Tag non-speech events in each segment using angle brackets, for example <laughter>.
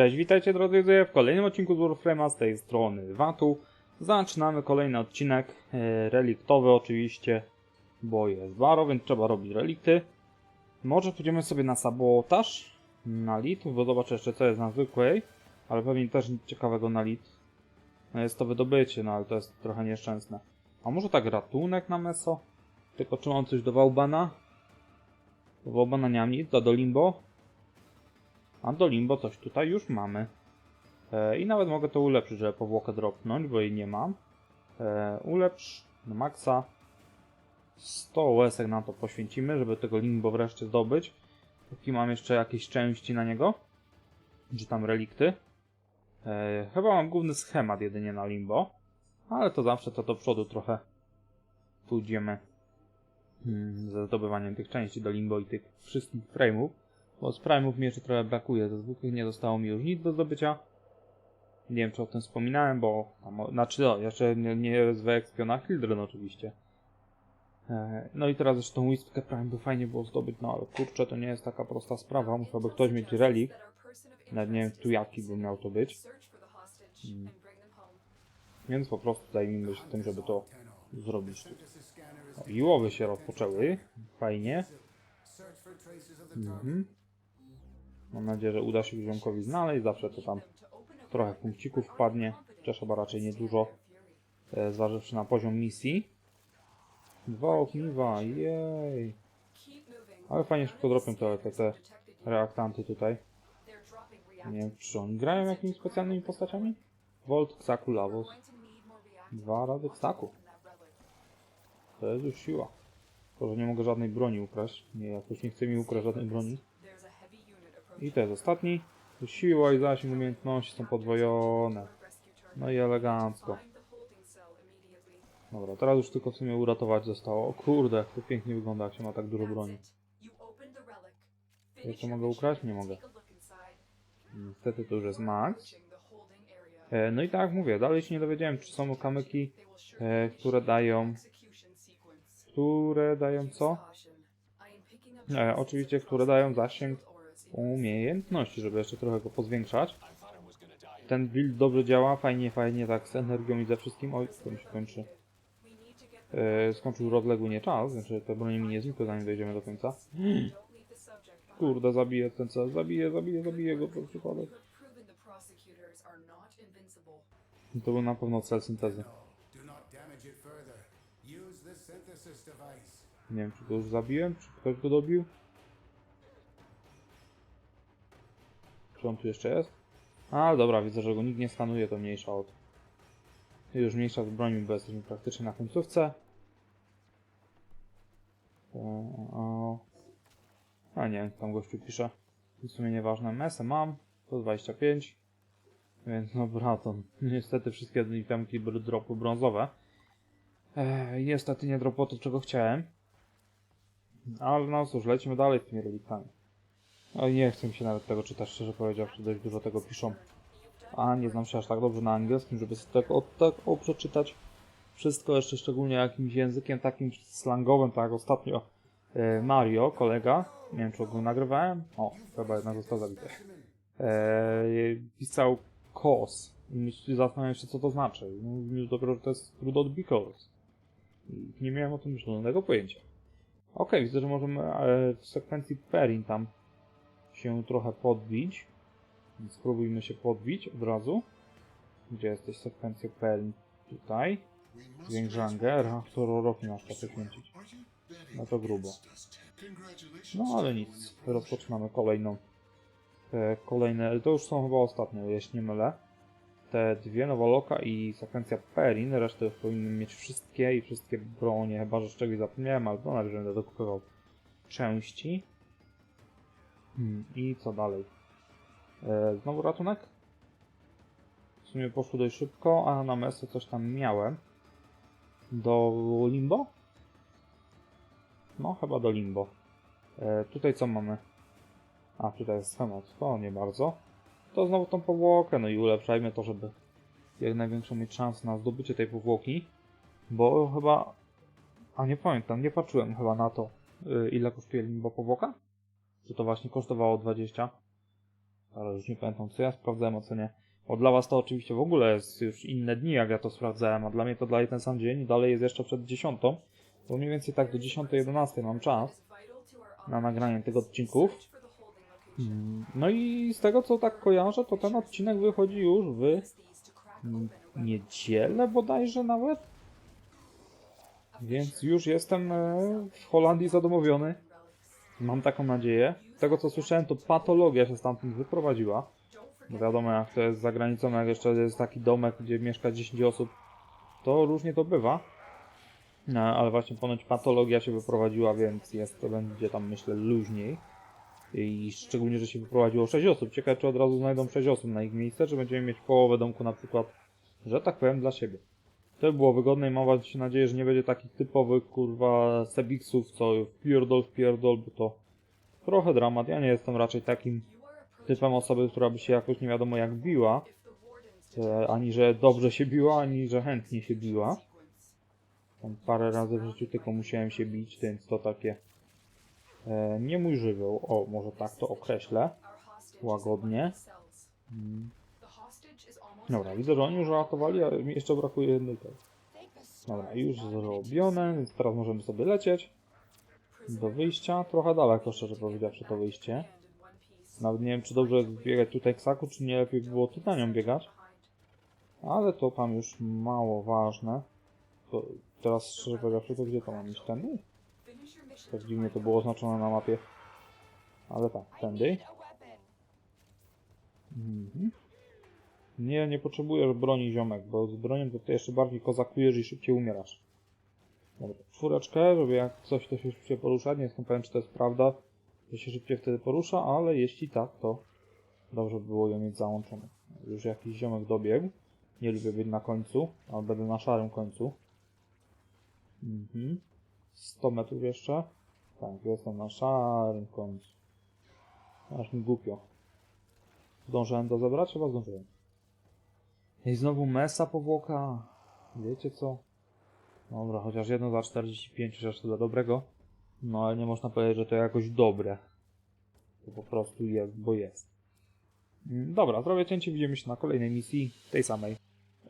Cześć, witajcie drodzy widzowie w kolejnym odcinku z Warframe'a z tej strony Watu. Zaczynamy kolejny odcinek, e, reliktowy oczywiście, bo jest waro, więc trzeba robić relikty. Może pójdziemy sobie na sabotaż, na lit, bo zobaczę jeszcze co jest na zwykłej, ale pewnie też nic ciekawego na lit. No jest to wydobycie, no ale to jest trochę nieszczęsne. A może tak ratunek na meso? Tylko czy mam coś do Wałbana? Do Wałbana nie mam nic, a do Limbo? A do Limbo coś tutaj już mamy. E, I nawet mogę to ulepszyć, żeby powłokę dropnąć, bo jej nie mam. E, ulepsz na maksa. 100 łesek na to poświęcimy, żeby tego Limbo wreszcie zdobyć. Póki mam jeszcze jakieś części na niego. Czy tam relikty. E, chyba mam główny schemat jedynie na Limbo. Ale to zawsze to do przodu trochę pójdziemy. Hmm, ze zdobywaniem tych części do Limbo i tych wszystkich frame'ów. Bo z mi jeszcze trochę brakuje, ze zwykłych nie zostało mi już nic do zdobycia. Nie wiem, czy o tym wspominałem, bo... Znaczy, no, jeszcze nie, nie z wyekspiona Hildren oczywiście. E, No i teraz jeszcze tą Wispkę Prime by fajnie było zdobyć, no ale kurczę, to nie jest taka prosta sprawa, musiałby ktoś mieć relik. Nawet nie wiem, tu jaki by miał to być. Mm. Więc po prostu zajmijmy się tym, żeby to zrobić. O, I łowy się rozpoczęły, fajnie. Mhm. Mam nadzieję, że uda się ziomkowi znaleźć. Zawsze to tam trochę punkcików wpadnie. Chociaż chyba raczej niedużo. E, zważywszy na poziom misji. Dwa ogniwa, jej. Ale fajnie szybko dropią te, te, te reaktanty tutaj. Nie wiem, czy oni grają jakimiś specjalnymi postaciami? Volt, Ksaku, Lavos. Dwa razy Ksaku. To jest już siła. Tylko, że nie mogę żadnej broni ukraść. Nie, jakoś nie chce mi ukraść żadnej broni. I to jest ostatni. Siła i zasięg umiejętności są podwojone. No i elegancko. Dobra, teraz już tylko w sumie uratować zostało. O kurde, jak to pięknie wygląda, jak się ma tak dużo broni. Jeszcze mogę ukraść? Nie mogę. Niestety to już jest max. E, no i tak jak mówię, dalej się nie dowiedziałem, czy są kamyki, e, które dają... Które dają co? E, oczywiście, które dają zasięg umiejętności, żeby jeszcze trochę go pozwiększać. Ten build dobrze działa, fajnie, fajnie tak z energią i ze wszystkim. Oj, to mi się kończy. E, skończył rozległy nie czas, znaczy te broni mi nie znikły zanim dojdziemy do końca. <gasps> Kurde, zabiję ten cel, zabiję, zabiję, zabiję go przypadek. To był na pewno cel syntezy. Nie wiem, czy go już zabiłem, czy ktoś go dobił. Czy on tu jeszcze jest? A, dobra, widzę, że go nikt nie skanuje, to mniejsza od... Już mniejsza z broni, bo jesteśmy praktycznie na końcówce. O. A nie, tam gościu pisze. W sumie nieważne, mesę mam, to 25. Więc no braton, niestety wszystkie itemki były dropy brązowe. Eee, niestety nie dropło to, czego chciałem. Ale no cóż, lecimy dalej z tymi reliktami. Oj, nie chcę mi się nawet tego czytać, szczerze powiedziawszy, dość dużo tego piszą. A nie znam się aż tak dobrze na angielskim, żeby sobie tak o, tak o przeczytać wszystko, jeszcze szczególnie jakimś językiem takim slangowym, tak jak ostatnio e, Mario, kolega, nie wiem czy go nagrywałem, o, chyba jednak został zabity, e, pisał cos i zastanawiam się co to znaczy. Mówił dopiero, że to jest skrót od nie miałem o tym żadnego pojęcia. Okej, widzę, że możemy e, w sekwencji Perin tam się trochę podbić. Spróbujmy się podbić od razu. Gdzie jesteś sekwencja Perin? Tutaj. Zwiększankę, reaktor roki masz czas poświęcić. No to grubo. No ale nic, rozpoczynamy kolejną. E, kolejne, to już są chyba ostatnie, jeśli nie mylę. Te dwie, Nowoloka i sekwencja Perin, resztę już powinny mieć wszystkie i wszystkie bronie, chyba że z czegoś zapomniałem, ale to najwyżej będę dokupywał części. Hmm, I co dalej? E, znowu ratunek? W sumie poszło dość szybko, a na mesę coś tam miałem. Do Limbo? No, chyba do Limbo. E, tutaj co mamy? A, tutaj jest schemat. To nie bardzo. To znowu tą powłokę, no i ulepszajmy to, żeby jak największą mieć szansę na zdobycie tej powłoki. Bo chyba... A nie pamiętam, nie patrzyłem chyba na to, y, ile kosztuje limbo powłoka? Czy to właśnie kosztowało 20? Ale już nie pamiętam co ja sprawdzałem, a co nie. Bo dla was to oczywiście w ogóle jest już inne dni, jak ja to sprawdzałem, a dla mnie to dalej ten sam dzień dalej jest jeszcze przed 10. Bo mniej więcej tak do 10-11 mam czas na nagranie tych odcinków. No i z tego co tak kojarzę, to ten odcinek wychodzi już w niedzielę bodajże nawet. Więc już jestem e, w Holandii zadomowiony. Mam taką nadzieję. Z tego co słyszałem, to patologia się stamtąd wyprowadziła. Wiadomo jak to jest za granicą, jak jeszcze jest taki domek, gdzie mieszka 10 osób, to różnie to bywa. No, ale właśnie ponoć patologia się wyprowadziła, więc jest to będzie tam myślę luźniej. I szczególnie, że się wyprowadziło 6 osób. Ciekawe, czy od razu znajdą 6 osób na ich miejsce, czy będziemy mieć połowę domku na przykład, że tak powiem, dla siebie. To by było wygodne i mam nadzieję, że nie będzie takich typowych kurwa sebiksów, co wpierdol, wpierdol, bo to trochę dramat. Ja nie jestem raczej takim typem osoby, która by się jakoś nie wiadomo jak biła. Ani że dobrze się biła, ani że chętnie się biła. Tam parę razy w życiu tylko musiałem się bić, więc to takie e, nie mój żywioł. O, może tak to określę. Łagodnie. Mm. Dobra, widzę, że oni już ratowali, a mi jeszcze brakuje jednej tej. Dobra, już zrobione, więc teraz możemy sobie lecieć. Do wyjścia. Trochę daleko, szczerze powiedziawszy, to wyjście. Nawet nie wiem, czy dobrze jest biegać tutaj ksaku, czy nie lepiej by było tutaj nią biegać. Ale to tam już mało ważne. To teraz szczerze powiedziawszy, to gdzie to mam iść? Tędy? Tak dziwnie to było oznaczone na mapie. Ale tak, tędy. Mhm. Nie, nie potrzebujesz broni ziomek, bo z bronią to ty jeszcze bardziej kozakujesz i szybciej umierasz. Dobra, czwóreczkę, żeby jak coś to się szybciej porusza. Nie jestem pewien, czy to jest prawda, że się szybciej wtedy porusza, ale jeśli tak, to dobrze by było ją mieć załączone. Już jakiś ziomek dobiegł. Nie lubię być na końcu, ale będę na szarym końcu. Mhm. 100 metrów jeszcze. Tak, jestem na szarym końcu. Aż mi głupio. Zdążyłem to zebrać? Chyba zdążyłem. I znowu mesa powłoka. Wiecie co? Dobra, chociaż jedno za 45, chociaż dla dobrego. No ale nie można powiedzieć, że to jakoś dobre. To po prostu jest, bo jest. Mm, Dobra, zrobię cięcie, widzimy się na kolejnej misji, tej samej.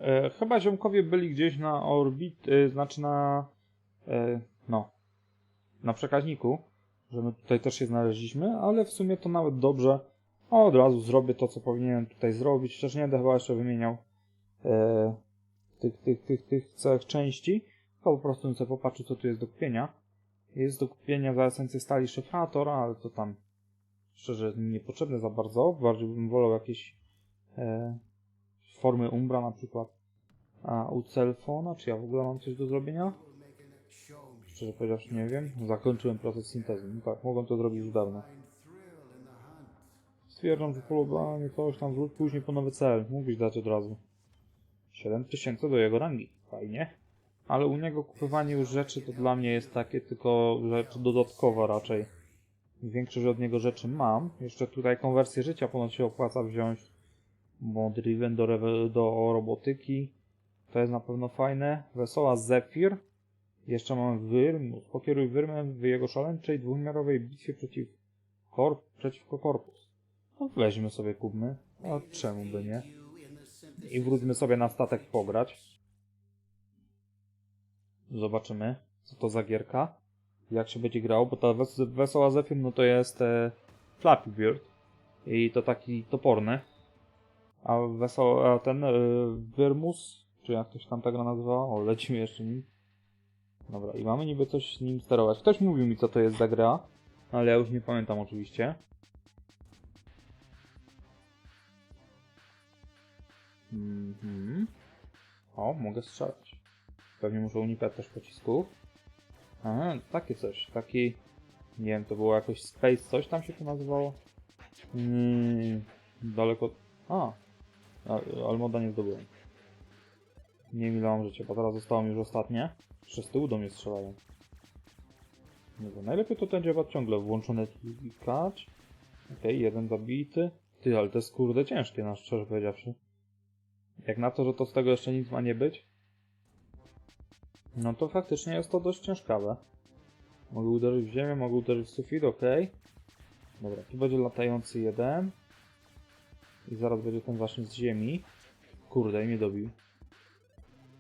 E, chyba ziomkowie byli gdzieś na orbit, e, znaczy na... E, no. Na przekaźniku. Że my tutaj też się znaleźliśmy, ale w sumie to nawet dobrze. Od razu zrobię to, co powinienem tutaj zrobić. Chociaż nie będę chyba jeszcze wymieniał e, tych, tych, tych, tych całych części. Tylko po prostu bym sobie popatrzył, co tu jest do kupienia. Jest do kupienia za esencję stali szyfrator, ale to tam szczerze niepotrzebne za bardzo. Bardziej bym wolał jakieś e, formy umbra na przykład. A u Celfona, czy ja w ogóle mam coś do zrobienia? Szczerze powiedziawszy nie wiem. Zakończyłem proces syntezy. No tak, mogłem to zrobić już dawno. Stwierdzam, że polowanie coś tam wróć później po nowy cel. Mógłbyś dać od razu. 7000 do jego rangi. Fajnie. Ale u niego kupowanie już rzeczy to dla mnie jest takie tylko rzecz dodatkowa raczej. Większość od niego rzeczy mam. Jeszcze tutaj konwersję życia ponoć się opłaca wziąć. Bo Driven do, do robotyki. To jest na pewno fajne. Wesoła Zephyr. Jeszcze mamy Wyrm. Pokieruj Wyrmem w jego szaleńczej dwuwymiarowej bitwie przeciw korp przeciwko korpus. No weźmy sobie, kupmy. A czemu by nie? I wróćmy sobie na statek pograć. Zobaczymy, co to za gierka. Jak się będzie grało, bo ta wes wesoła Zephyr, no to jest e, Flappy Bird. I to taki toporny. A wesoły, a ten e, Wyrmus, czy jak to się tam ta gra nazywa? O, lecimy jeszcze nim. Dobra, i mamy niby coś z nim sterować. Ktoś mówił mi, co to jest za gra, ale ja już nie pamiętam oczywiście. Mhm. O, mogę strzelać. Pewnie muszę unikać też pocisków. Aha, takie coś. Taki... Nie wiem, to było jakoś Space coś tam się to nazywało? Mm, daleko... A! A- Ale moda nie zdobyłem. Nie wiem ile życia, bo teraz zostało mi już ostatnie. Jeszcze z tyłu do mnie strzelają. Nie wiem, najlepiej to będzie chyba ciągle włączone klikać. Okej, jeden zabity. Ty, ale to jest kurde ciężkie, na szczerze powiedziawszy. Jak na to, że to z tego jeszcze nic ma nie być, no to faktycznie jest to dość ciężkawe. Mogę uderzyć w ziemię, mogę uderzyć w sufit, ok. Dobra, tu będzie latający jeden. I zaraz będzie ten właśnie z ziemi. Kurde, i mnie dobił.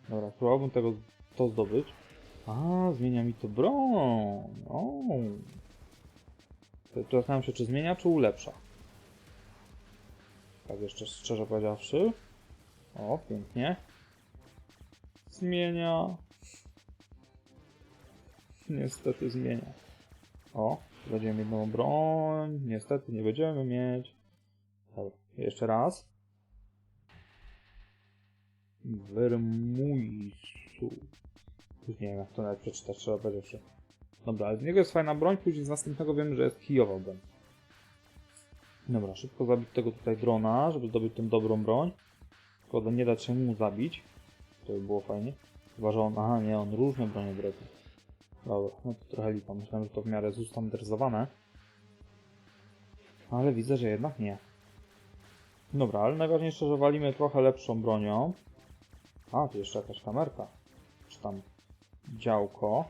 Dobra, próbowałbym tego, to zdobyć. A, zmienia mi to broń. O. Zastanawiam się, czy zmienia, czy ulepsza. Tak jeszcze szczerze powiedziawszy. O, pięknie. Zmienia. Niestety zmienia. O, będziemy nową broń. Niestety nie będziemy mieć. Dobra, jeszcze raz. Wermuisu. Nie wiem jak to nawet przeczytać, trzeba powiedzieć. Dobra, ale z niego jest fajna broń, później z następnego wiemy, że jest kijowa broń. Dobra, szybko zabić tego tutaj drona, żeby zdobyć tą dobrą broń. Szkoda, nie dać się mu zabić. To by było fajnie. Chyba, że on... Aha, nie, on różne bronie drepie. Dobra, no to trochę lipa. Myślałem, że to w miarę zustandaryzowane. Ale widzę, że jednak nie. Dobra, ale najważniejsze, że walimy trochę lepszą bronią. A, tu jeszcze jakaś kamerka. Czy tam działko.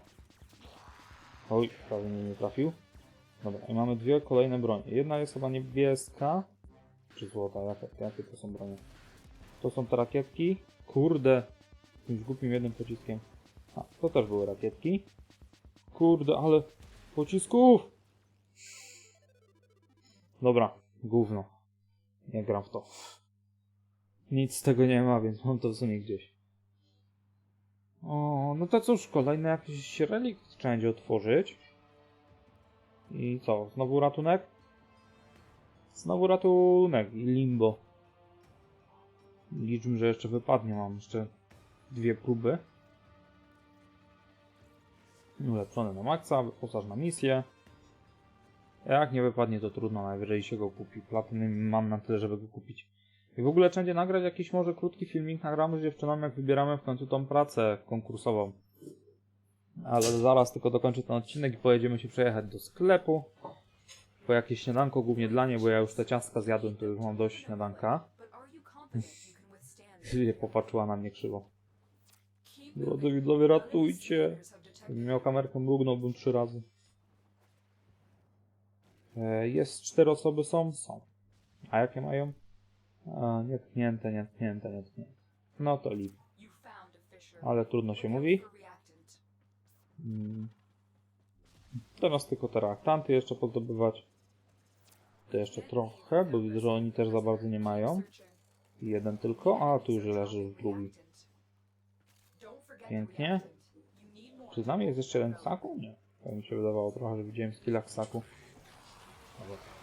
Oj, prawie mnie nie trafił. Dobra, i mamy dwie kolejne bronie. Jedna jest chyba niebieska. Czy złota? Jakie, jakie to są bronie? To są te rakietki. Kurde. Jakimś głupim jednym pociskiem. A, to też były rakietki. Kurde, ale pocisków! Dobra, gówno. Nie gram w to. Nic z tego nie ma, więc mam to w sumie gdzieś. O, no to cóż, kolejny jakiś relikt trzeba będzie otworzyć. I co, znowu ratunek? Znowu ratunek i limbo. Liczmy, że jeszcze wypadnie, mam jeszcze dwie próby. Ulepszony na maksa, wyposaż na misję. Jak nie wypadnie, to trudno, najwyżej się go kupi. Platyny mam na tyle, żeby go kupić. I w ogóle trzeba będzie nagrać jakiś może krótki filmik, nagramy z dziewczynami, jak wybieramy w końcu tą pracę konkursową. Ale zaraz tylko dokończę ten odcinek i pojedziemy się przejechać do sklepu. Po jakieś śniadanko, głównie dla niej, bo ja już te ciastka zjadłem, to już mam dość śniadanka. Popatrzyła na mnie krzywo. Drodzy widzowie, ratujcie. Gdybym miał kamerkę, mrugnąłbym trzy razy. E, Jest cztery osoby, są? Są. A jakie mają? A, nietknięte, nietknięte, nietknięte. No to lip. Ale trudno się mówi. Mm. Teraz tylko te reaktanty jeszcze pozdobywać. To jeszcze trochę, bo widzę, że oni też za bardzo nie mają. Jeden tylko, a tu już leży drugi. Pięknie. Czy z nami jest jeszcze jeden w saku? Nie. Tak mi się wydawało trochę, że widziałem skilla w saku.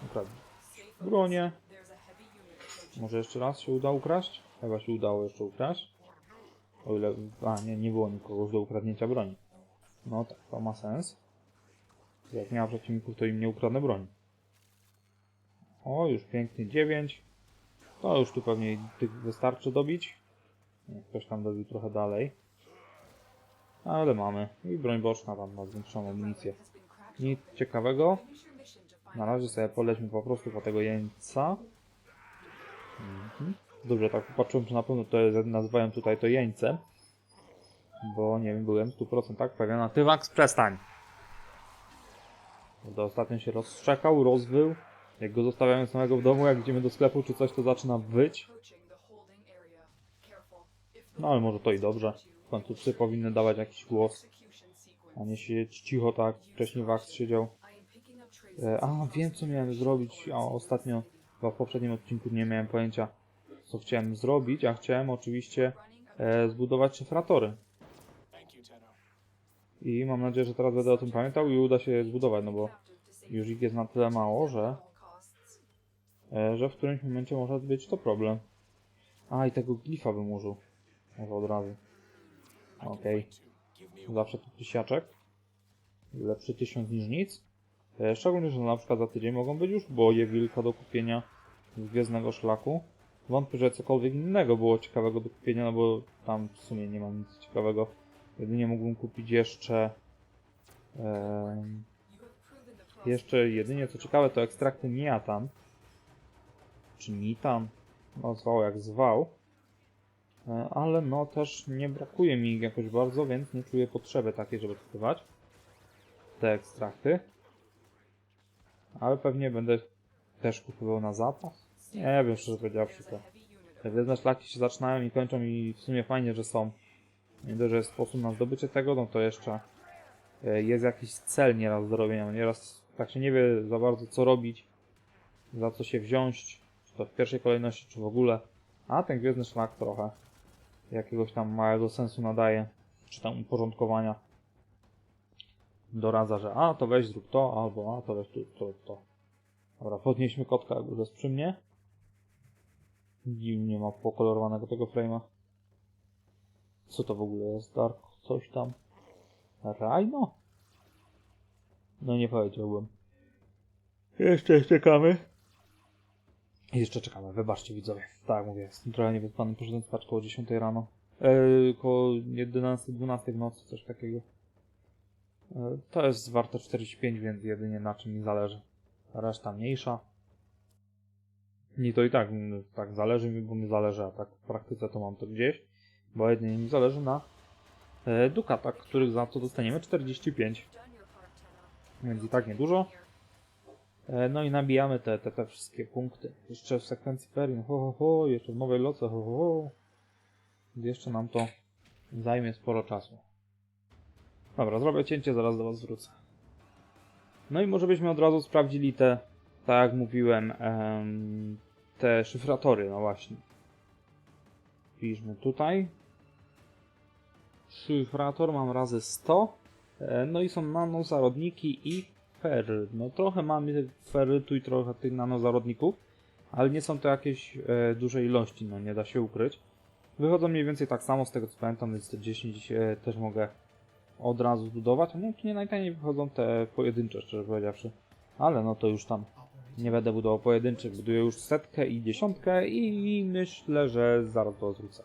Dobra. Bronię. Może jeszcze raz się uda ukraść? Chyba się udało jeszcze ukraść. O ile... A, nie, nie było nikogo do ukradnięcia broni. No tak, to ma sens. Jak nie przeciwników, to im nie ukradnę broni. O, już piękny 9. To już tu pewnie tych wystarczy dobić. Ktoś tam dobił trochę dalej. Ale mamy. I broń boczna tam ma zwiększoną amunicję. Nic ciekawego. Na razie sobie polećmy po prostu po tego jeńca. Mhm. Dobrze, tak popatrzyłem, czy na pewno to jest, nazywają tutaj to jeńcem. Bo nie wiem, byłem w 100% pewien. A ty Max, przestań! Bo ostatnio się rozszczekał, rozwył. Jak go zostawiamy samego w domu, jak idziemy do sklepu czy coś, to zaczyna wyć. No ale może to i dobrze. Psy powinny dawać jakiś głos, a nie siedzieć cicho tak. Wcześniej Wax siedział. E, a, wiem co miałem zrobić, a ostatnio, chyba w poprzednim odcinku nie miałem pojęcia, co chciałem zrobić, a chciałem oczywiście e, zbudować szyfratory. I mam nadzieję, że teraz będę o tym pamiętał i uda się je zbudować, no bo już ich jest na tyle mało, że, że w którymś momencie może być to problem. A, i tego glifa bym użył. Może od razu. Okej. Zawsze tu tysiaczek. Lepszy tysiąc niż nic. E, Szczególnie, że na przykład za tydzień mogą być już boje wilka do kupienia z Gwiezdnego Szlaku. Wątpię, że cokolwiek innego było ciekawego do kupienia, no bo tam w sumie nie ma nic ciekawego. Jedynie mógłbym kupić jeszcze... em, jeszcze jedynie co ciekawe to ekstrakty miatan. Czy mitan? No zwał jak zwał. E, Ale no też nie brakuje mi ich jakoś bardzo, więc nie czuję potrzeby takiej, żeby kupować te ekstrakty. Ale pewnie będę też kupował na zapas. Nie wiem, szczerze powiedziawszy to. Te gwiezdne szlaki się zaczynają i kończą i w sumie fajnie, że są. Nie dość, że jest sposób na zdobycie tego, no to jeszcze e, jest jakiś cel nieraz do robienia. Nieraz tak się nie wie za bardzo co robić, za co się wziąć, to w pierwszej kolejności, czy w ogóle. A ten gwiezdny szlak trochę jakiegoś tam małego sensu nadaje, czy tam uporządkowania. Doradza, że a to weź zrób to, albo a to weź tu, to, to. Dobra, podnieśmy kotka, jak już jest przy mnie. Dziwnie ma pokolorowanego tego frame'a. Co to w ogóle jest? Dark coś tam. Rhino? No nie powiedziałbym. Jeszcze czekamy. Jeszcze czekamy, wybaczcie widzowie. Tak mówię, jestem trochę niewyspany, poszedłem spać koło 10 rano. Eee, koło 11-12 w nocy, coś takiego. Eee, to jest warte 45, więc jedynie na czym mi zależy. Reszta mniejsza. Nie to i tak, tak zależy mi, bo mi zależy, a tak w praktyce to mam to gdzieś. Bo jedynie mi zależy na e, dukatach, których za to dostaniemy 45. Więc i tak niedużo. E, no i nabijamy te, te, te wszystkie punkty. Jeszcze w sekwencji Perin, ho ho ho, jeszcze w nowej loce, ho ho ho. Jeszcze nam to zajmie sporo czasu. Dobra, zrobię cięcie, zaraz do Was wrócę. No i może byśmy od razu sprawdzili te, tak jak mówiłem, em, te szyfratory, no właśnie. Piszmy tutaj. Szyfrator mam razy 100. E, No i są nanozarodniki i fery. No trochę mamy ferytu i trochę tych nanozarodników, ale nie są to jakieś e, duże ilości, no nie da się ukryć. Wychodzą mniej więcej tak samo z tego co pamiętam, więc te 10 e, też mogę od razu zbudować. A nie, nie najtaniej wychodzą te pojedyncze, szczerze powiedziawszy. Ale no to już tam nie będę budował pojedynczych, buduję już setkę i dziesiątkę i myślę, że zaraz to odwrócę.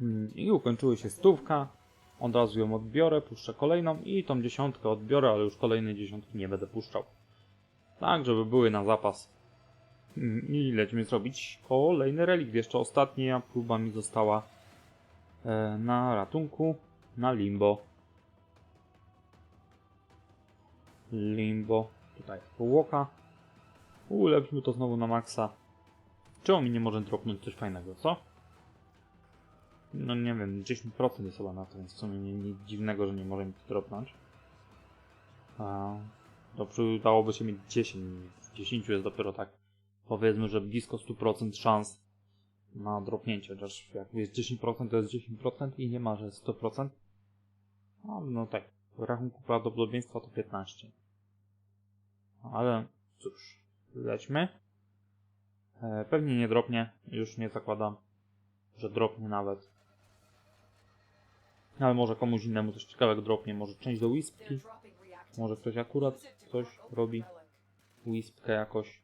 Mm, I ukończyły się stówka. Od razu ją odbiorę, puszczę kolejną i tą dziesiątkę odbiorę, ale już kolejnej dziesiątki nie będę puszczał. Tak, żeby były na zapas. Mm, I lecimy zrobić kolejny relikt. Jeszcze ostatnia próba mi została e, na ratunku, na limbo. Limbo. Tutaj połoka. Ulepśmy to znowu na maksa. Czemu mi nie może dropnąć coś fajnego, co? No nie wiem, 10% jest chyba na to, więc w sumie nic dziwnego, że nie może mi dropnąć. A, to przydałoby się mieć 10. W 10 jest dopiero tak, powiedzmy, że blisko 100% szans na dropnięcie. Chociaż jak jest 10% to jest 10% i nie ma, że 100%. No, no tak, w rachunku prawdopodobieństwa to 15. Ale cóż, lećmy. E, pewnie nie dropnie, już nie zakładam, że dropnie nawet. Ale może komuś innemu coś ciekawego dropnie, może część do Wispki, może ktoś akurat coś robi. Wispkę jakoś.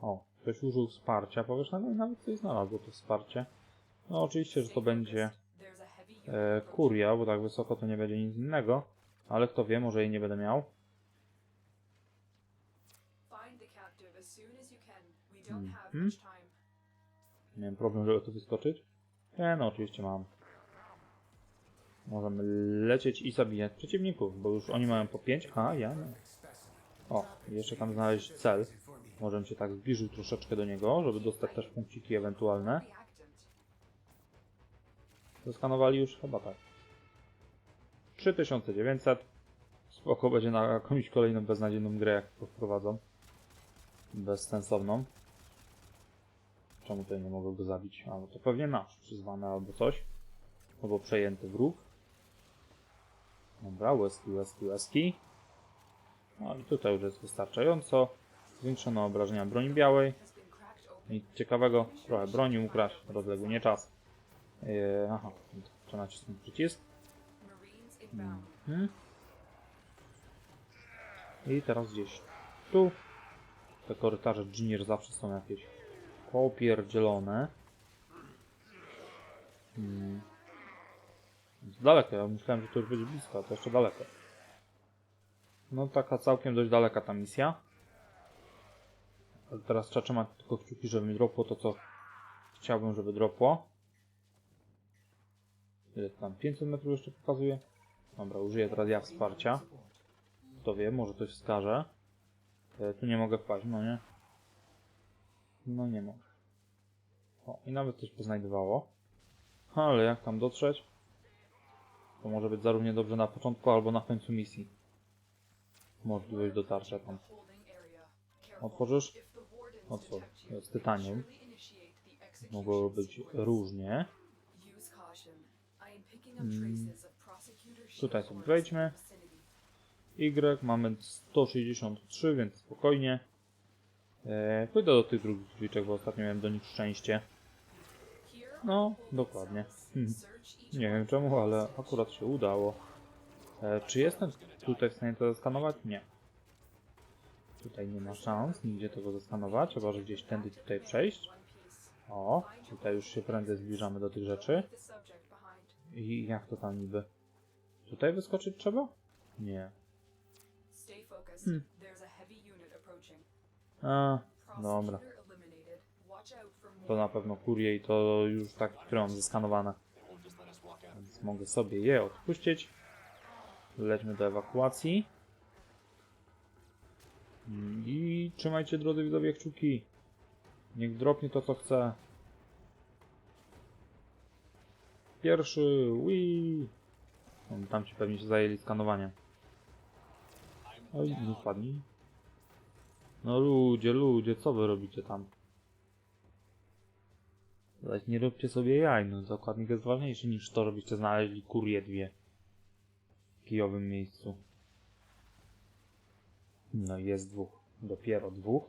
O, ktoś użył wsparcia powierzchnego i nawet coś znalazło to wsparcie. No oczywiście, że to będzie e, kuria, bo tak wysoko to nie będzie nic innego. Ale kto wie, może jej nie będę miał. Mhm. Miałem problem, żeby tu wyskoczyć. Nie, no oczywiście mam. Możemy lecieć i zabijać przeciwników, bo już oni mają po 5, a ja nie. O, jeszcze tam znaleźć cel. Możemy się tak zbliżyć troszeczkę do niego, żeby dostać też punkciki ewentualne. Zeskanowali już? Chyba tak. 3900. Spoko będzie na jakąś kolejną beznadziejną grę, jak to wprowadzą. Bezsensowną. Czemu tutaj nie mogę go zabić? A, no to pewnie nasz przyzwany albo coś. Albo przejęty wróg. Dobra, łezki, łezki, łezki. No i tutaj już jest wystarczająco. Zwiększono obrażenia broni białej. I ciekawego, trochę broni ukraść, rozległy czas. Eee, aha, trzeba nacisnąć przycisk. Mhm. I teraz gdzieś tu. Te korytarze Ginier zawsze są jakieś popierdzielone. Hmm. Daleko, ja myślałem, że to już będzie blisko, a to jeszcze daleko. No taka całkiem dość daleka ta misja. Ale teraz trzeba trzymać tylko kciuki, żeby mi dropło to, co chciałbym, żeby dropło. Ile tam? 500 metrów jeszcze pokazuje? Dobra, użyję teraz ja wsparcia. Kto wie, może coś wskaże. E, tu nie mogę wpaść, no nie? No nie mogę. O, i nawet coś poznajdowało. Ale jak tam dotrzeć? To może być zarównie dobrze na początku, albo na końcu misji. Możliwość dotarcia tam. Otworzysz? Otwórz. Jest tytanium. Mogło być różnie. Mm. Tutaj sobie wejdźmy. Y mamy 163, więc spokojnie. Eee, pójdę do tych drugich drzwiczek, bo ostatnio miałem do nich szczęście. No, dokładnie. Hmm. Nie wiem czemu, ale akurat się udało. E, czy jestem tutaj w stanie to zeskanować? Nie. Tutaj nie ma szans nigdzie tego zeskanować, chyba że gdzieś tędy tutaj przejść. O, tutaj już się prędzej zbliżamy do tych rzeczy. I jak to tam niby? Tutaj wyskoczyć trzeba? Nie. Hmm. A, dobra. To na pewno kurie i to już tak, które mam zeskanowane. Mogę sobie je odpuścić. Lećmy do ewakuacji. Mm, I trzymajcie drodzy widzowie kciuki. Niech dropnie to co chce. Pierwszy, Wii. Tam ci pewnie się zajęli skanowaniem. Oj, nie spadnij. No ludzie, ludzie, co wy robicie tam? Zaś nie róbcie sobie jaj, no zakładnik jest ważniejszy niż to, żebyście znaleźli kurię dwie w kijowym miejscu. No jest dwóch, dopiero dwóch.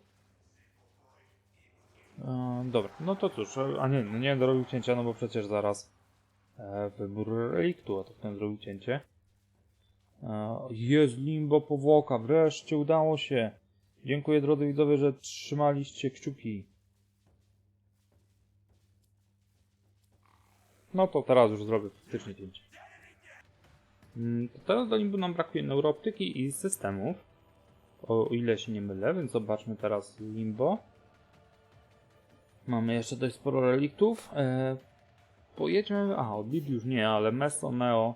E, dobra, no to cóż, e, a nie, no nie będę robił cięcia, no bo przecież zaraz e, wybór reliktu, a to chcę zrobił cięcie. E, jest limbo powłoka, wreszcie udało się. Dziękuję drodzy widzowie, że trzymaliście kciuki. No to teraz już zrobię faktycznie cięcie. Mm, To teraz do limbu nam brakuje neurooptyki i systemów. O, ile się nie mylę, więc zobaczmy teraz limbo. Mamy jeszcze dość sporo reliktów. E, pojedźmy. A, od już nie, ale Meso, Neo.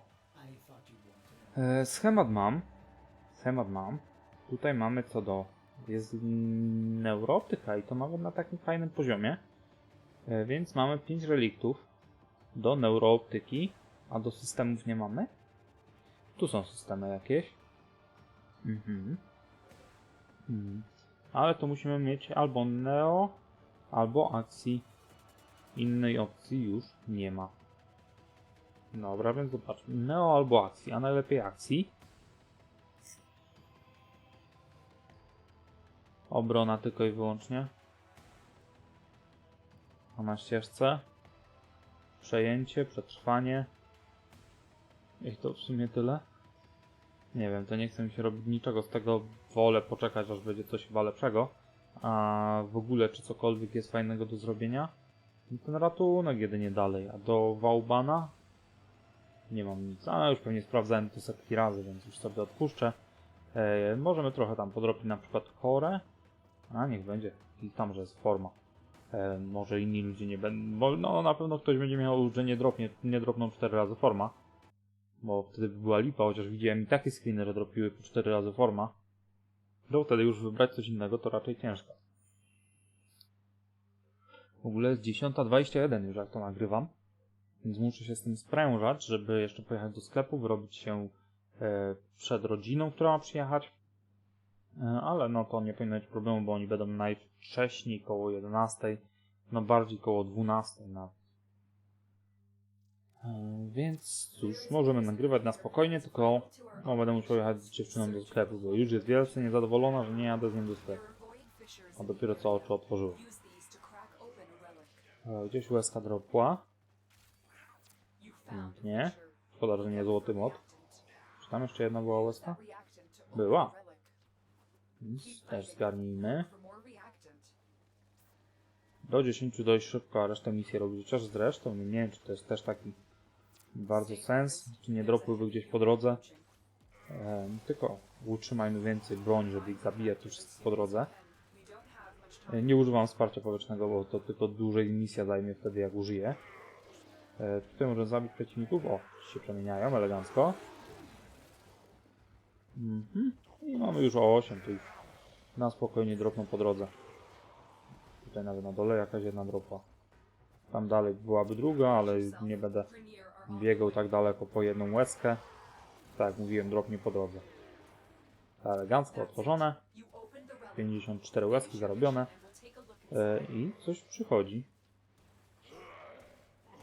E, schemat mam. Schemat mam. Tutaj mamy co do. Jest neurooptyka i to nawet na takim fajnym poziomie. E, więc mamy 5 reliktów do neurooptyki, a do systemów nie mamy. Tu są systemy jakieś. Mhm. Mhm. Ale to musimy mieć albo Neo, albo akcji. Innej opcji już nie ma. Dobra, więc zobaczmy. Neo albo akcji, a najlepiej akcji. Obrona tylko i wyłącznie. A na ścieżce? Przejęcie, przetrwanie. I to w sumie tyle. Nie wiem, to nie chcę mi się robić niczego z tego. Wolę poczekać, aż będzie coś chyba lepszego. A w ogóle, czy cokolwiek jest fajnego do zrobienia? No Ten ratunek jedynie dalej. A do Waubana? Nie mam nic. A już pewnie sprawdzałem to setki razy, więc już sobie odpuszczę. E, możemy trochę tam podrobić na przykład chore. A niech będzie. I tam, że jest forma. E, może inni ludzie nie będą. Bo no na pewno ktoś będzie miał, że nie dropnie, nie dropną 4 razy forma. Bo wtedy by była lipa, chociaż widziałem i takie screeny, że dropiły po 4 razy forma. To wtedy już wybrać coś innego to raczej ciężko. W ogóle jest 10.21 już jak to nagrywam. Więc muszę się z tym sprężać, żeby jeszcze pojechać do sklepu, wyrobić się e, przed rodziną, która ma przyjechać. E, ale no to nie powinno być problemu, bo oni będą najwcześniej koło 11, no bardziej koło 12 na E, Więc cóż, możemy nagrywać na spokojnie, tylko no, będę musiał jechać z dziewczyną do sklepu, bo już jest wielce niezadowolona, że nie jadę z nią do sklepu. A dopiero co oczy otworzyły. E, Gdzieś łezka dropła. Nie. Szkoda, że nie złoty mod. Czy tam jeszcze jedna była łezka? Była. Też zgarnijmy. Do 10 dość szybko, a resztę misji robić chociaż zresztą. Nie wiem, czy to jest też taki bardzo sens, czy nie dropłyby gdzieś po drodze. Ehm, tylko utrzymajmy więcej broni, żeby ich zabijać tu wszystkich po drodze. E, Nie używam wsparcia powietrznego, bo to tylko dłużej misja zajmie wtedy jak użyję. E, tutaj możemy zabić przeciwników. O, się przemieniają elegancko. Mhm. I mamy już o 8, to ich na spokojnie dropną po drodze. tutaj nawet na dole jakaś jedna dropa. Tam dalej byłaby druga, ale nie będę biegał tak daleko po jedną łezkę. Tak jak mówiłem, dropnie po drodze. Elegancko otworzone. You opened the relic. 54 łezki zarobione. E, I coś przychodzi.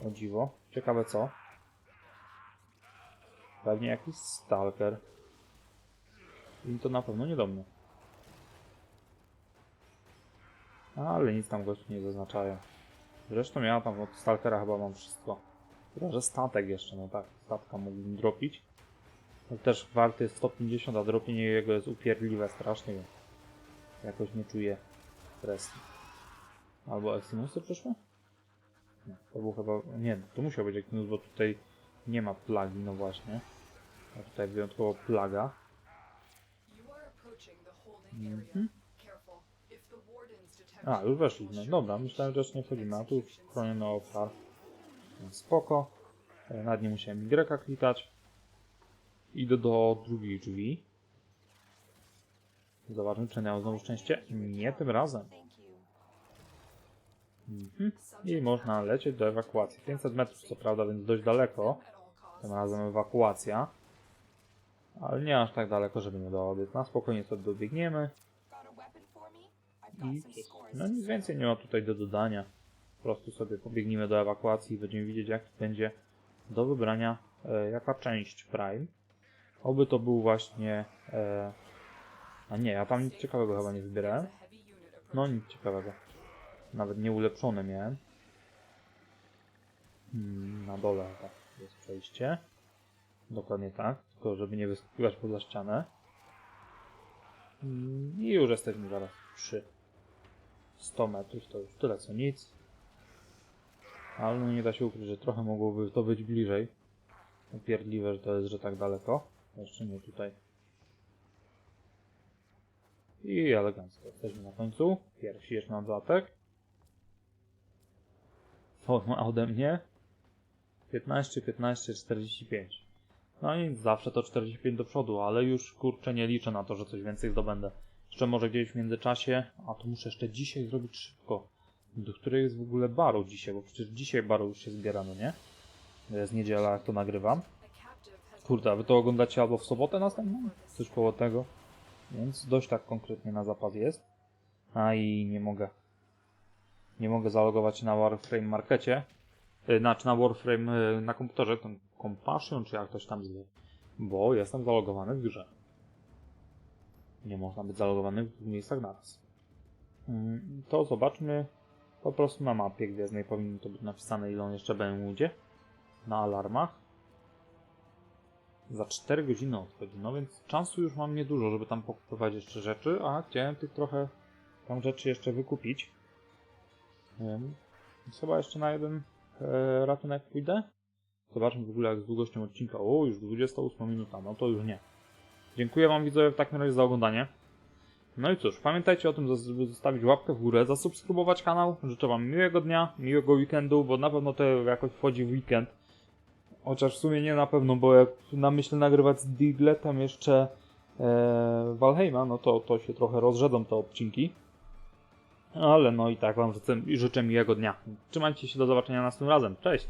O dziwo. Ciekawe co. Pewnie jakiś stalker. I to na pewno nie do mnie. Ale nic tam gości nie zaznaczają. Zresztą ja tam od stalkera chyba mam wszystko. Chyba, że statek jeszcze, no tak, statka mógłbym dropić. Ale też warty jest 150, a dropienie jego jest upierdliwe strasznie, więc jakoś nie czuję presji. Albo Eximusy przyszły? Nie, to był chyba... Nie, to musiał być Eximus, bo tutaj nie ma plagi, no właśnie. A tutaj wyjątkowo plaga. Mhm. A, już weszliśmy. they'll Dobra, myślałem, że jeszcze nie wchodzimy, a tu chroniony obszar. Spoko. E, Nad nim musiałem Y klikać. Idę do drugiej drzwi. Zobaczmy, czy miał znowu szczęście. Nie tym razem. Mhm. I można lecieć do ewakuacji. 500 metrów co prawda, więc dość daleko. Tym razem ewakuacja. Ale nie aż tak daleko, żeby nie dobiec. Na spokojnie sobie dobiegniemy. I no nic więcej nie ma tutaj do dodania. Po prostu sobie pobiegniemy do ewakuacji i będziemy widzieć jak będzie do wybrania e, jaka część Prime. Oby to był właśnie... E, a nie, ja tam nic ciekawego chyba nie wybierałem. No nic ciekawego. Nawet nie ulepszone miałem. Hmm, na dole tak, jest przejście. Dokładnie tak, tylko żeby nie wyskakiwać poza ścianę. Hmm, I już jesteśmy zaraz przy 100 metrów, to już tyle co nic. Ale no nie da się ukryć, że trochę mogłoby to być bliżej. Upierdliwe, że to jest, że tak daleko. Jeszcze nie tutaj. I elegancko. Jesteśmy na końcu. Pierwszy jeszcze na dodatek. Forma ode mnie. 15, 15, 45. No i zawsze to 45 do przodu, ale już kurczę nie liczę na to, że coś więcej zdobędę. Jeszcze może gdzieś w międzyczasie, a to muszę jeszcze dzisiaj zrobić szybko. Do której jest w ogóle baru dzisiaj, bo przecież dzisiaj baru już się zbiera, no nie? Jest niedziela, jak to nagrywam. Kurde, a wy to oglądacie albo w sobotę następną? Coś koło tego. Więc dość tak konkretnie na zapas jest. A i nie mogę. Nie mogę zalogować na Warframe Markecie. Yy, Znaczy na Warframe yy, na komputerze, Compassion, czy jak ktoś tam zwie. Bo jestem zalogowany w grze. Nie można być zalogowany w dwóch miejscach naraz. Mm, To zobaczmy. Po prostu na mapie gwiezdnej powinno to być napisane, ile on jeszcze będzie. Na alarmach za 4 godziny odchodzi, no więc czasu już mam niedużo, żeby tam pokupywać jeszcze rzeczy, a chciałem tych trochę tam rzeczy jeszcze wykupić. Wiem. Więc chyba jeszcze na jeden e, ratunek pójdę. Zobaczmy w ogóle jak z długością odcinka. O, już 28 minuta, no to już nie. Dziękuję wam widzowie w takim razie za oglądanie. No i cóż, pamiętajcie o tym, żeby zostawić łapkę w górę, zasubskrybować kanał. Życzę wam miłego dnia, miłego weekendu, bo na pewno to jakoś wchodzi w weekend. Chociaż w sumie nie na pewno, bo jak na myślę nagrywać z Digletem jeszcze e, Valheima, no to, to się trochę rozrzedzą te odcinki. Ale no i tak wam życzę, życzę miłego dnia. Trzymajcie się, do zobaczenia następnym razem. Cześć!